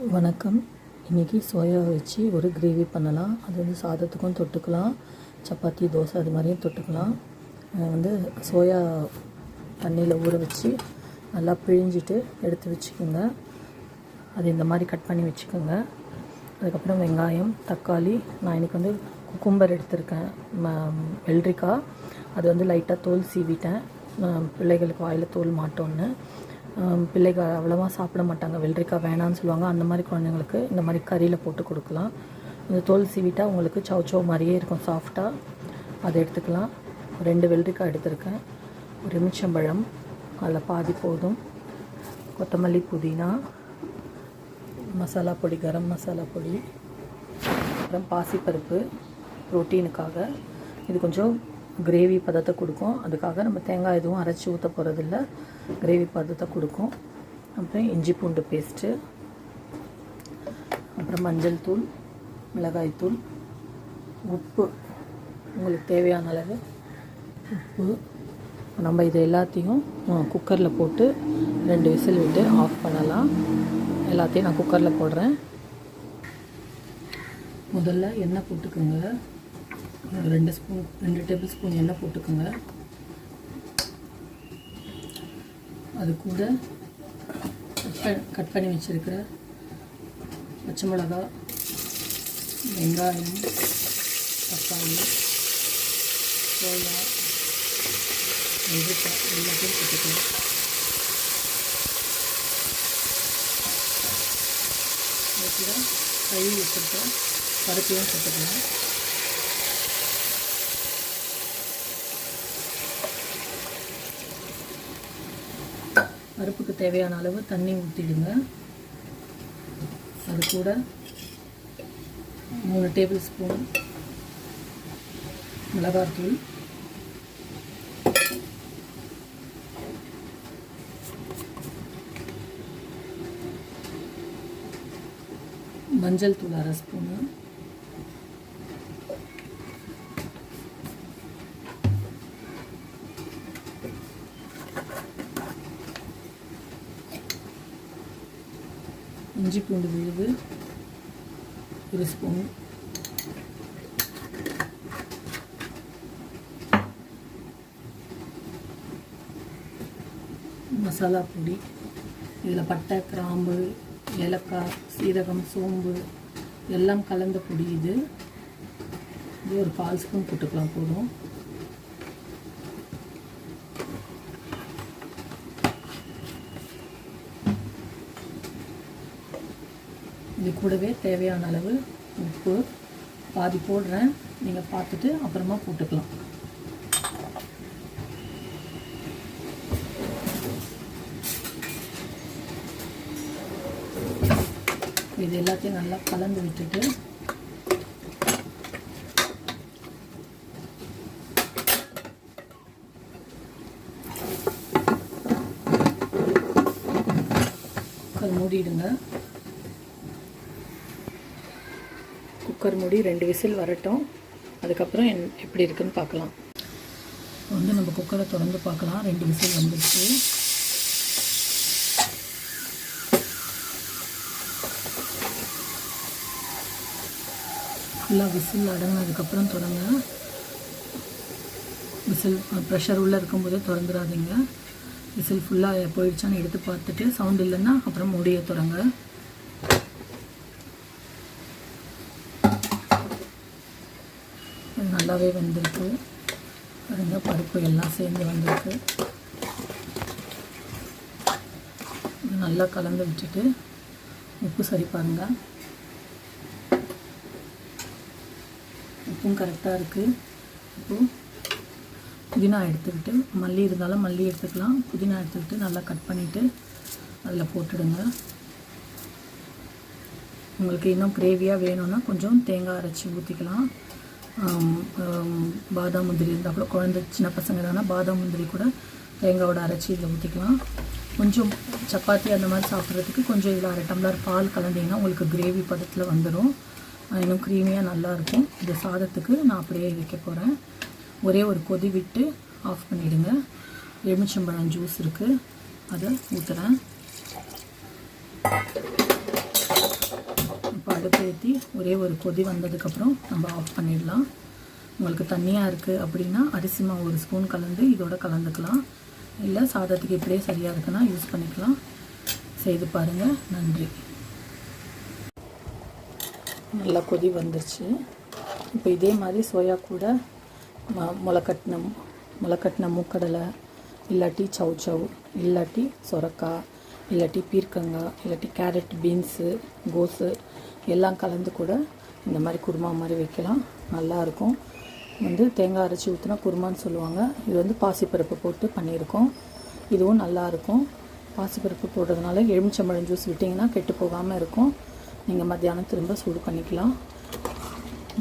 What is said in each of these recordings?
வணக்கம். இன்றைக்கி சோயா வச்சு ஒரு கிரேவி பண்ணலாம். அது வந்து சாதத்துக்கும் தொட்டுக்கலாம். சப்பாத்தி தோசை அது மாதிரியும் தொட்டுக்கலாம். வந்து சோயா தண்ணியில் ஊற வச்சு நல்லா பிழிஞ்சிட்டு எடுத்து வச்சுக்கோங்க. அது இந்த மாதிரி கட் பண்ணி வச்சுக்கோங்க. அதுக்கப்புறம் வெங்காயம் தக்காளி. நான் இன்றைக்கி வந்து குக்கும்பர் எடுத்திருக்கேன். ம- வெள்ளரிக்காய். அது வந்து லைட்டாக தோல் சீவிட்டேன். பிள்ளைகளுக்கு வாயில் தோல் மாட்டோன்னு ஆம், பிள்ளைகள் அவ்வளோவா சாப்பிட மாட்டாங்க. வெள்ளரிக்காய் வேணான்னு சொல்லுவாங்க. அந்த மாதிரி குழந்தைங்களுக்கு இந்த மாதிரி கறியில் போட்டு கொடுக்கலாம். இந்த தோல் சீவிட்டால் உங்களுக்கு சவ் சவ் மாதிரியே இருக்கும். சாஃப்டாக அதை எடுத்துக்கலாம். ரெண்டு வெள்ளரிக்காய் எடுத்திருக்கேன். ஒரு எமிச்சம்பழம் அதில் பாதி போதும். கொத்தமல்லி புதினா. மசாலா பொடி கரம் மசாலா பொடி. அப்புறம் பாசிப்பருப்பு. ப்ரோட்டீனுக்காக. இது கொஞ்சம் கிரேவி பதத்தை கொடுக்கும். அதுக்காக நம்ம தேங்காய் எதுவும் அரைச்சி ஊற்ற போகிறதில்ல கிரேவி பதத்தை கொடுக்கும். அப்புறம் இஞ்சி பூண்டு பேஸ்ட்டு. அப்புறம் மஞ்சள் தூள் மிளகாய் தூள் உப்பு. உங்களுக்கு தேவையான அளவு உப்பு. நம்ம இது எல்லாத்தையும் குக்கரில் போட்டு ரெண்டு விசில் விட்டு ஆஃப் பண்ணலாம். எல்லாத்தையும் நான் குக்கரில் போடுறேன். முதல்ல எண்ணெய் போட்டுக்கோங்க. ரெண்டு ஸ்பூன் ரெண்டு டேபிள் ஸ்பூன் எண்ணெய் போட்டுக்கோங்க. அது கூட கட் கட் பண்ணி வச்சுருக்கிற பச்சை மிளகா வெங்காயம் தக்காளி சோயா வெள்ளரிக்காய் எல்லாத்தையும் போட்டுக்கலாம் அதுக்கூட கழுவி வச்சுருக்க பருப்பையும் போட்டுக்கலாம் பருப்புக்கு தேவையான அளவு தண்ணி ஊற்றிடுங்க அது கூட மூணு டேபிள் ஸ்பூன் மிளகாத்தூள். மஞ்சள் தூள் அரை ஸ்பூனு. இஞ்சி பூண்டு விழுது ஒரு ஸ்பூன் மசாலா பொடி இதில் பட்டை கிராம்பு ஏலக்காய் சீரகம் சோம்பு எல்லாம் கலந்த பொடி இது. இது ஒரு கால் ஸ்பூன் போட்டுக்கலாம் போதும். இது கூடவே தேவையான அளவு உப்பு பாதி போடுறேன். நீங்கள் பார்த்துட்டு அப்புறமா போட்டுக்கலாம். இது எல்லாத்தையும் நல்லா கலந்து விட்டுட்டு மூடிடுங்க. குக்கர் மூடி ரெண்டு விசில் வரட்டும். அதுக்கப்புறம் என் எப்படி இருக்குதுன்னு பார்க்கலாம். வந்து நம்ம குக்கரை திறந்து பார்க்கலாம். ரெண்டு விசில் வந்துடுச்சு ஃபுல்லாக விசில் அடங்கினதுக்கப்புறம் தொடங்க விசில் ப்ரெஷர் உள்ளே இருக்கும்போதே திறந்துடாதீங்க விசில் ஃபுல்லாக போயிடுச்சான்னு எடுத்து பார்த்துட்டு சவுண்ட் இல்லைன்னா அப்புறம் மூடியை தொடங்க நல்லாவே வெந்திருக்கு. பாருங்கள் பருப்பு எல்லாம் சேர்ந்து வந்திருக்கு. இது நல்லா கலந்து வச்சுட்டு உப்பு சரி பாருங்கள் உப்பும் கரெக்டாக இருக்குது இப்போது புதினா எடுத்துக்கிட்டு மல்லி இருந்தாலும் மல்லி எடுத்துக்கலாம். புதினா எடுத்துக்கிட்டு நல்லா கட் பண்ணிவிட்டு அதில் போட்டுடுங்க. உங்களுக்கு இன்னும் கிரேவியாக வேணும்னா கொஞ்சம் தேங்காய் அரைச்சி ஊற்றிக்கலாம் பாதாம் முந்திரி இருந்தால் கூட குழந்தை சின்ன பசங்க தானே பாதாம் முந்திரி கூட தேங்காவோட அரைச்சி இதில் ஊற்றிக்கலாம் கொஞ்சம் சப்பாத்தி அந்த மாதிரி சாப்பிட்றதுக்கு கொஞ்சம் இதில் அரை டம்ளர் பால் கலந்தீங்கன்னா உங்களுக்கு கிரேவி பதத்தில் வந்துடும் இன்னும் க்ரீமியாக நல்லாயிருக்கும் இந்த சாதத்துக்கு நான் அப்படியே வைக்க போகிறேன் ஒரே ஒரு கொதி விட்டு ஆஃப் பண்ணிவிடுங்க எலுமிச்சம்பழம் ஜூஸ் இருக்குது அதை ஊற்றுறேன் அடுப்பு ஏற்றி ஒரே ஒரு கொதி வந்ததுக்கப்புறம் நம்ம ஆஃப் பண்ணிடலாம். உங்களுக்கு தண்ணியாக இருக்குது அப்படின்னா அரிசி மாவு ஒரு ஸ்பூன் கலந்து இதோட கலந்துக்கலாம். இல்லை சாதத்துக்கு இப்படியே சரியாக இருக்குன்னா யூஸ் பண்ணிக்கலாம். செய்து பாருங்கள் நன்றி. நல்லா கொதி வந்துருச்சு. இப்போ இதே மாதிரி சோயா கூட ம முளைக்கட்டின முளைக்கட்டின மூக்கடலை இல்லாட்டி சவ் சவ் இல்லாட்டி சொரக்காய் இல்லாட்டி பீர்க்கங்காய் இல்லாட்டி கேரட் பீன்ஸு கோஸு எல்லாம் கலந்து கூட இந்த மாதிரி குருமா மாதிரி வைக்கலாம். நல்லாயிருக்கும் வந்து தேங்காய் அரைச்சி ஊற்றினா குருமான்னு சொல்லுவாங்க. இது வந்து பாசிப்பருப்பு போட்டு பண்ணியிருக்கோம். இதுவும் நல்லாயிருக்கும் பாசிப்பருப்பு போடுறதுனால எலுமிச்சம்பழம் ஜூஸ் விட்டிங்கன்னா கெட்டு போகாமல் இருக்கும். நீங்கள் மத்தியானம் திரும்ப சூடு பண்ணிக்கலாம்.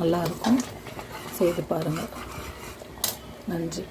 நல்லாயிருக்கும் செய்து பாருங்கள் நன்றி.